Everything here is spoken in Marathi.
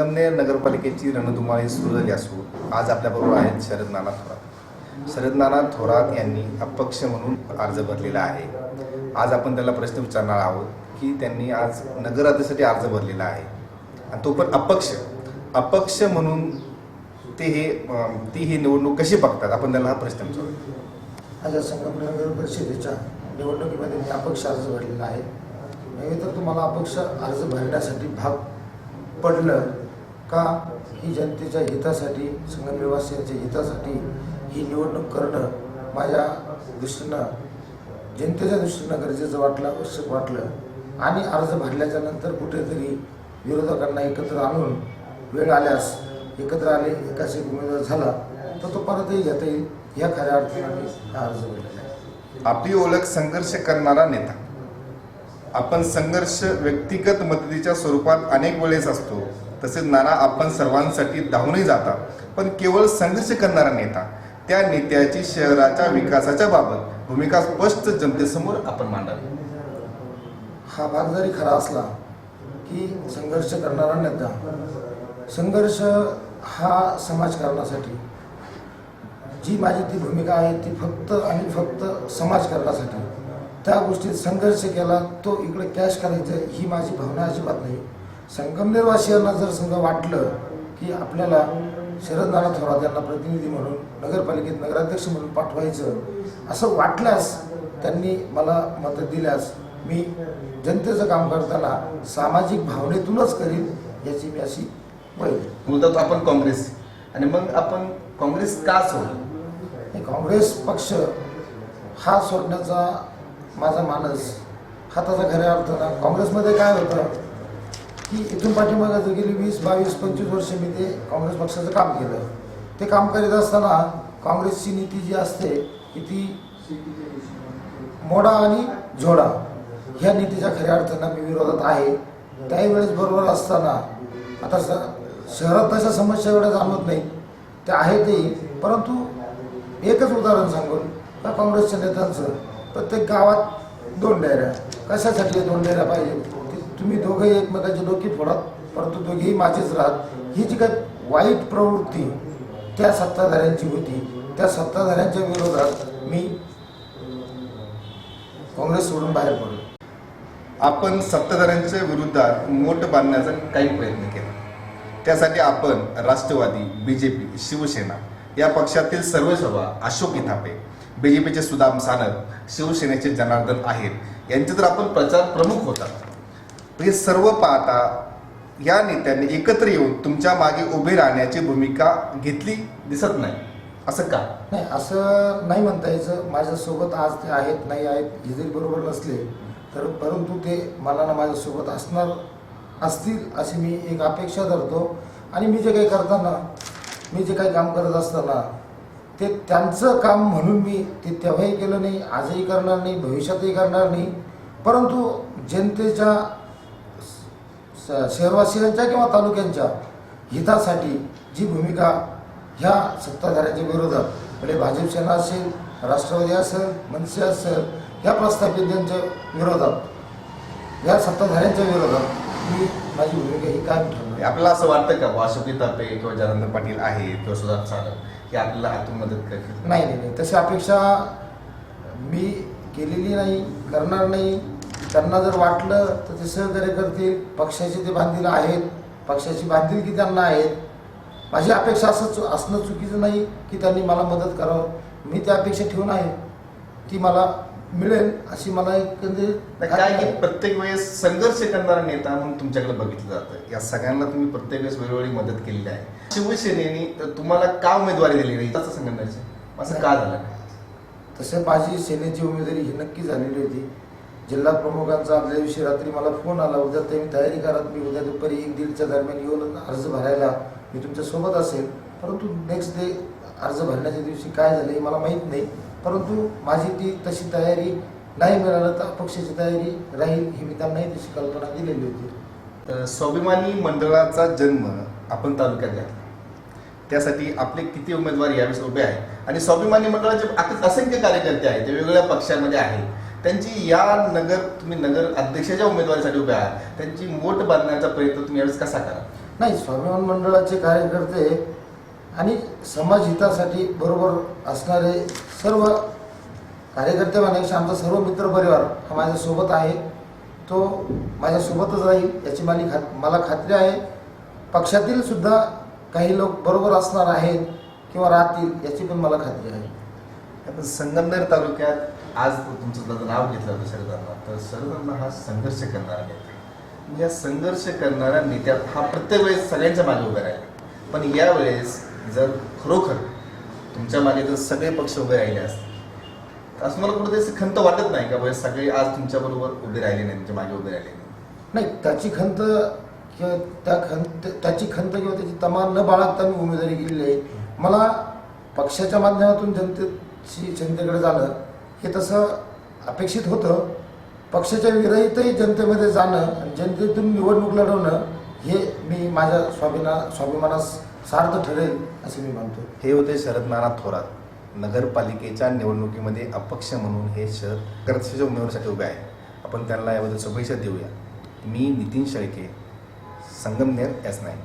संगमनेर नगरपालिकेची रणधुमाळी सुरू झाली असून आज आपल्याबरोबर आहेत शरद नाना थोरात. शरद नाना थोरात यांनी अपक्ष म्हणून अर्ज भरलेला आहे. आज आपण त्याला प्रश्न विचारणार आहोत की त्यांनी आज नगराध्यक्षासाठी अर्ज भरलेला आहे. आणि तो पण अपक्ष. अपक्ष म्हणून ते हे ती ही निवडणूक कशी बघतात? आपण त्याला हा प्रश्न विचारू माझ्या संगमनेर नगर परिषदेच्या निवडणुकीमध्ये मी अपक्ष अर्ज भरलेला आहे. नव्हे तर तुम्हाला अपक्ष अर्ज भरण्यासाठी भाग पडलं का ही जनतेच्या हितासाठी संगमनेरवासियांच्या हितासाठी ही निवडणूक करणं माझ्या दृष्टीनं जनतेच्या दृष्टीनं गरजेचं वाटलं आवश्यक वाटलं. आणि अर्ज भरल्याच्या नंतर कुठेतरी विरोधकांना एकत्र आणून वेळ आल्यास एकत्र आले एकाच एक उमेदवार झाला तर तो परतही घेता येईल या खऱ्या अर्थाने हा अर्ज भरलेला आहे. आपली ओळख संघर्ष करणारा नेता. आपण संघर्ष व्यक्तिगत मदतीच्या स्वरूपात अनेक वेळेस असतो. तसेच नाना आपण सर्वांसाठी धावूनही जाता पण केवळ संघर्ष करणारा नेता त्या नेत्याची शहराच्या विकासाच्या बाबत भूमिका स्पष्ट जनतेसमोर आपण मांडावी. हा भाग जरी खरा असला की संघर्ष करणारा नेता संघर्ष हा समाजकारणासाठी जी माझी ती भूमिका आहे ती फक्त आणि फक्त समाजकारणासाठी त्या गोष्टीत संघर्ष केला तो इकडे कॅश करायचा ही माझी भावना अजिबात नाही. संगमनेरवासियांना जर समजा वाटलं की आपल्याला शरद नाना थोरात यांना प्रतिनिधी म्हणून नगरपालिकेत नगराध्यक्ष म्हणून पाठवायचं असं वाटल्यास त्यांनी मला मतं दिल्यास मी जनतेचं काम करताना सामाजिक भावनेतूनच करीन याची मी अशी बोलतात आपण काँग्रेस. आणि मग आपण काँग्रेस का सोडलं? काँग्रेस पक्ष हा सोडण्याचा माझा मानस हा त्याचा खऱ्या अर्थानं काँग्रेसमध्ये काय होतं? की इथून पाठीमागं जर गेली वीस बावीस पंचवीस वर्ष मी ते काँग्रेस पक्षाचं काम केलं. ते काम करीत असताना काँग्रेसची नीती जी असते की ती मोडा आणि झोडा ह्या नीतीच्या खऱ्या अर्थानं मी विरोधात आहे. त्याही वेळेस बरोबर असताना आता स शहरात तशा समस्या एवढ्या जाणवत नाही त्या आहेतही परंतु एकच उदाहरण सांगून त्या काँग्रेसच्या नेत्यांचं प्रत्येक गावात दोन डेऱ्या. कशासाठी दोन डेऱ्या पाहिजे तुम्ही दोघंही एकमेकाची डोकी फोडत परंतु दोघेही माझेच राहत. ही जी काही वाईट प्रवृत्ती त्या सत्ताधाऱ्यांची होती त्या सत्ताधाऱ्यांच्या विरोधात मी काँग्रेस सोडून बाहेर पडलो. आपण सत्ताधाऱ्यांच्या विरोधात मोठ बांधण्याचा काही प्रयत्न केला. त्यासाठी आपण राष्ट्रवादी बीजेपी शिवसेना या पक्षातील सर्व सभा अशोक इथापे बीजेपीचे सुदाम सानप शिवसेनेचे जनार्दन आहेत यांचे तर आपण प्रचार प्रमुख होतात हे सर्व पाहता या नेत्यांनी एकत्र येऊन तुमच्या मागे उभे राहण्याची भूमिका घेतली दिसत नाही. असं का? नाही असं नाही म्हणता यायचं. माझ्यासोबत आज ते आहेत नाही आहेत हे जरी बरोबर नसले तर परंतु ते मला ना माझ्यासोबत असणार असतील अशी मी एक अपेक्षा धरतो. आणि मी जे काही करताना मी जे काही काम करत असताना ते त्यांचं काम म्हणून मी ते तेव्हाही केलं नाही आजही करणार नाही भविष्यातही करणार नाही. परंतु जनतेच्या शहरवासियांच्या किंवा तालुक्यांच्या हितासाठी जी भूमिका ह्या सत्ताधाऱ्यांच्या विरोधात म्हणजे भाजप सेना असेल राष्ट्रवादी असेल मनसे असेल ह्या प्रस्थापितांच्या विरोधात या सत्ताधाऱ्यांच्या विरोधात मी माझी भूमिका ही कायम ठेवणार आपल्याला असं वाटतं का अशोक इथापे किंवा जनार्दन पाटील आहे किंवा सुदाम सानप हे आपल्याला हातून मदत करतील? नाही नाही नाही. तशी अपेक्षा मी केलेली नाही करणार नाही. त्यांना जर वाटलं तर ते सहकार्य करतील पक्षाचे ते बांधील आहेत. पक्षाची बांधिलकी त्यांना आहेत? माझी अपेक्षा असं चु असणं चुकीचं नाही की त्यांनी मला मदत करावं. मी त्या अपेक्षा ठेवून आहे. ती मला मिळेल अशी मला एकंदरीत काय की प्रत्येक वेळेस संघर्ष करणारा नेता म्हणून तुमच्याकडे बघितलं जातं. या सगळ्यांना तुम्ही प्रत्येक वेळेस वेळोवेळी मदत केलेली आहे. शिवसेनेने तर तुम्हाला का उमेदवारी दिली नाही? तसं संघटनेचं असं का झालं? तसं माझी सेनेची उमेदवारी ही नक्की झालेली होती. जिल्हा प्रमुखांचा आदल्या दिवशी रात्री मला फोन आला. उद्या तुम्ही तयारी करा मी उद्या दुपारी एक दीडच्या दरम्यान येऊन अर्ज भरायला मी तुमच्यासोबत असेल. परंतु नेक्स्ट डे अर्ज भरण्याच्या दिवशी काय झालं हे मला माहीत नाही. परंतु माझी ती तशी तयारी नाही मिळालं तर अपक्षाची तयारी राहील ही मी त्यांनाही तशी कल्पना दिलेली होती. तर स्वाभिमानी मंडळाचा जन्म आपण तालुक्यात घातला. त्यासाठी आपले किती उमेदवार यावेळेस उभे आहेत. आणि स्वाभिमानी मंडळाचे आता असंख्य कार्यकर्ते आहेत. ते वेगवेगळ्या पक्षामध्ये आहेत. त्यांची या नगर तुम्ही नगर अध्यक्षाच्या उमेदवारीसाठी उभे आहात. त्यांची मोठ बांधण्याचा प्रयत्न तुम्ही यावेळेस कसा करा नाही स्वाभिमान मंडळाचे कार्यकर्ते आणि समाजहितासाठी बरोबर असणारे सर्व कार्यकर्ते म्हणण्यापेक्षा आमचा सर्व मित्रपरिवार हा माझ्यासोबत आहे. तो माझ्यासोबतच राहील याची मला खात मला खात्री आहे. पक्षातील सुद्धा काही लोक बरोबर असणार आहेत किंवा राहतील याची पण मला खात्री आहे. आपण संगमनेर तालुक्यात आज तुमचं जर नाव घेतलं होतं शरदांना तर शरदांना हा संघर्ष करणारा नेता. म्हणजे या संघर्ष करणाऱ्या नेत्यात हा प्रत्येक वेळेस सगळ्यांच्या मागे उभे राहील. पण यावेळेस जर खरोखर तुमच्या मागे जर सगळे पक्ष उभे राहिले असते तर असं मला कुठेतरी खंत वाटत नाही का बाबा सगळे आज तुमच्याबरोबर उभे राहिले नाही तुमच्या मागे उभे राहिले नाही? नाही त्याची खंत किंवा त्या खंत त्याची खंत किंवा त्याची तमा न बाळगता मी उमेदवारी केलेली आहे. मला पक्षाच्या माध्यमातून जनतेशी जनतेकडे जाणं हे तसं अपेक्षित होतं. पक्षाच्या विरहितही जनतेमध्ये जाणं आणि जनतेतून निवडणूक लढवणं हे मी माझ्या स्वाभिना स्वाभिमानास सार्थ ठरेल असे मी मानतो हे होते शरद नाना थोरात. नगरपालिकेच्या निवडणुकीमध्ये अपक्ष म्हणून हे शहर करतच्या उमेदवारीसाठी उभे आहे. आपण त्यांना याबद्दल शुभेच्छा देऊया. मी नितीन शेळके संगमनेर एस नाईन